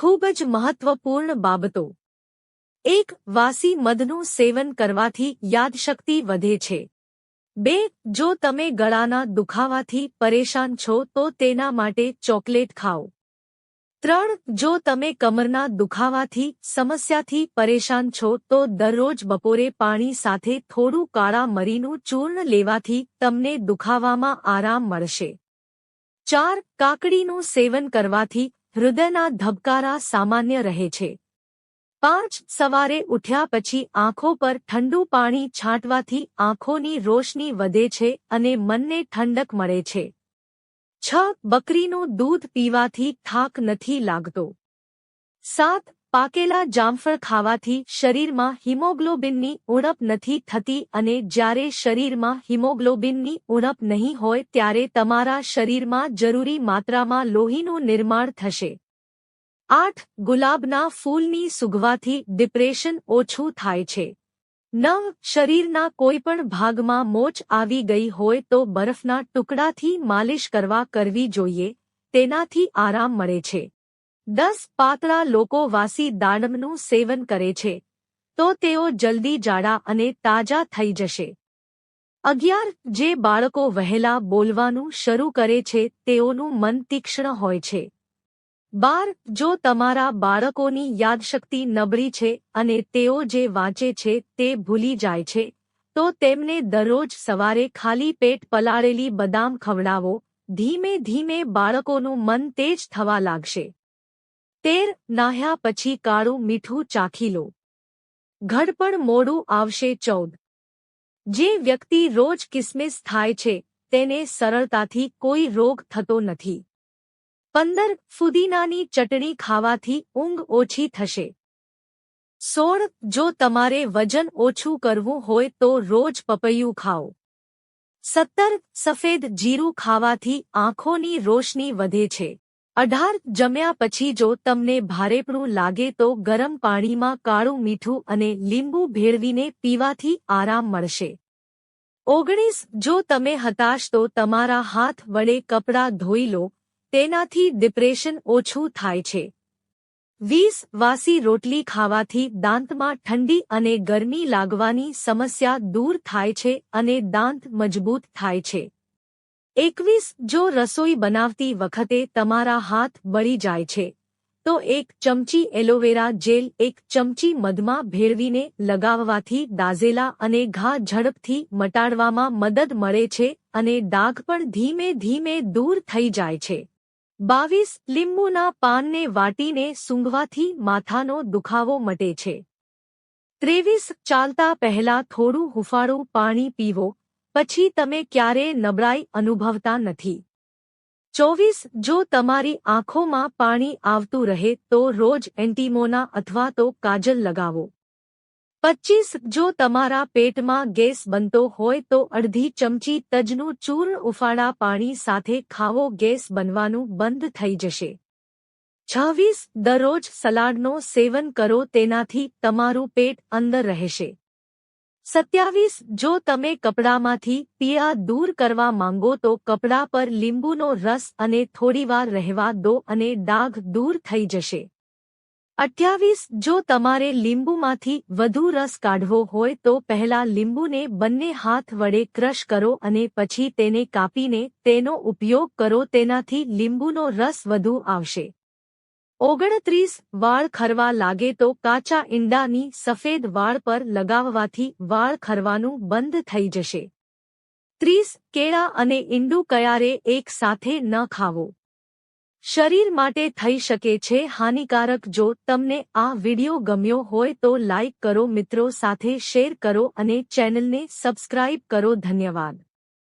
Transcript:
ખૂબ જ મહત્વપૂર્ણ બાબતો. એક, વાસી મધનું સેવન કરવાથી યાદશક્તિ વધે છે. બે, જો તમે ગળાના દુખાવાથી પરેશાન છો, તો તેના માટે ચોકલેટ ખાઓ. ત્રણ, જો તમે કમરના દુખાવાથી, સમસ્યાથી પરેશાન છો, તો દરરોજ બપોરે પાણી સાથે થોડું કાળા મરીનું ચૂર્ણ લેવાથી તમને દુખાવામાં આરામ મળશે. ચાર, કાકડીનું સેવન કરવાથી હૃદયના ધબકારા સામાન્ય રહે છે. પાંચ, સવારે ઉઠ્યા પછી આંખો પર ઠંડુ પાણી છાંટવાથી આંખોની રોશની વધે છે અને મનને ઠંડક મળે છે. છ, બકરીનું દૂધ પીવાથી થાક નથી લાગતો. સાત પાકેલા જામફળ ખાવાથી શરીરમાં હિમોગ્લોબિનની ઉણપ નથી થતી અને જ્યારે શરીરમાં હિમોગ્લોબિનની ઉણપ નહીં હોય ત્યારે તમારા શરીરમાં જરૂરી માત્રામાં લોહીનું નિર્માણ થશે. આઠ, ગુલાબના ફૂલની સુગવાથી ડિપ્રેશન ઓછું થાય છે. નવ, શરીરના કોઈપણ ભાગમાં મોચ આવી ગઈ હોય તો બરફના ટુકડાથી માલિશ કરવા કરવી જોઈએ, તેનાથી આરામ મળે છે. દસ પાતળા લોકો વાસી દાડમનું સેવન કરે છે, તો તેઓ જલ્દી જાડા અને તાજા થઈ જશે. અગિયાર, જે બાળકો વહેલા બોલવાનું શરૂ કરે છે, તેઓનું મન તીક્ષ્ણ હોય છે. બાર, જો તમારા બાળકોની યાદશક્તિ નબળી છે અને તેઓ જે વાંચે છે, તે ભૂલી જાય છે, તો તેમને દરરોજ સવારે ખાલી પેટ પલાળેલી બદામ ખવડાવો. ધીમે ધીમે બાળકોનું મન તેજ થવા લાગશે. તેર નાહ્યા પછી કાળું મીઠું ચાખી લો. ઘડપણ મોડું આવશે ચૌદ. જે વ્યક્તિ રોજ કિસમિસ થાય છે, તેને સરળતાથી કોઈ રોગ થતો નથી. પંદર ફુદીનાની ચટણી ખાવાથી ઊંઘ ઓછી થશે. સોળ, જો તમારે વજન ઓછું કરવું હોય તો રોજ પપૈયું ખાઓ. સત્તર, સફેદ જીરું ખાવાથી આંખોની રોશની વધે છે. અઢાર જમ્યા પછી જો તમને ભારેપણું લાગે તો ગરમ પાણીમાં કાળું મીઠું અને લીંબુ ભેળવીને પીવાથી આરામ મળશે. ઓગણીસ, જો તમે હતાશ તો તમારા હાથ વડે કપડાં ધોઈ લો, તેનાથી ડિપ્રેશન ઓછું થાય છે. વીસ, વાસી રોટલી ખાવાથી દાંતમાં ઠંડી અને ગરમી લાગવાની સમસ્યા દૂર થાય છે અને દાંત મજબૂત થાય છે. એકવીસ જો રસોઈ બનાવતી વખતે તમારા હાથ બળી જાય છે, તો એક ચમચી એલોવેરા જેલ, એક ચમચી મધમાં ભેળવીને લગાવવાથી દાઝેલા અને ઘા ઝડપથી મટાડવામાં મદદ મળે છે અને ડાઘ પણ ધીમે ધીમે દૂર થઈ જાય છે. બાવીસ લીંબુના પાનને વાટીને સૂંઘવાથી માથાનો દુખાવો મટે છે. ત્રેવીસ ચાલતા પહેલા થોડું હુફાળું પાણી પીવો પછી તમે ક્યારેય નબળાઈ અનુભવતા નથી. ચોવીસ, જો તમારી આંખોમાં પાણી આવતું રહે, તો રોજ એન્ટીમોના અથવા તો કાજલ લગાવો. પચીસ જો તમારા પેટમાં ગેસ બનતો હોય, તો અડધી ચમચી તજનું ચૂર્ણ ઉફાળા પાણી સાથે ખાવો, ગેસ બનવાનું બંધ થઈ જશે. છવ્વીસ, દરરોજ સલાડનો સેવન કરો, તેનાથી તમારું પેટ અંદર રહેશે. સત્યાવીસ, જો તમે કપડામાંથી પીળા દૂર કરવા માંગો તો કપડા પર લીંબુનો રસ અને થોડીવાર રહેવા દો અને ડાઘ દૂર થઈ જશે. અઠ્યાવીસ, જો તમારે લીંબુમાંથી વધુ રસ કાઢવો હોય તો પહેલા લીંબુને બંને હાથ વડે ક્રશ કરો અને પછી તેને કાપીને તેનો ઉપયોગ કરો, તેનાથી લીંબુનો રસ વધુ આવશે. ઓગણત્રીસ વાળ ખરવા લાગે તો કાચા ઈંડાની સફેદ વાળ પર લગાવવાથી વાળ ખરવાનું બંધ થઈ જશે. ત્રીસ કેળા અને ઈંડું કયારે એક સાથે ન ખાવો. શરીર માટે થઈ શકે છે હાનિકારક. જો તમને આ વિડિયો ગમ્યો હોય તો લાઇક કરો, મિત્રો સાથે શેર કરો અને ચેનલને સબસ્ક્રાઇબ કરો. ધન્યવાદ.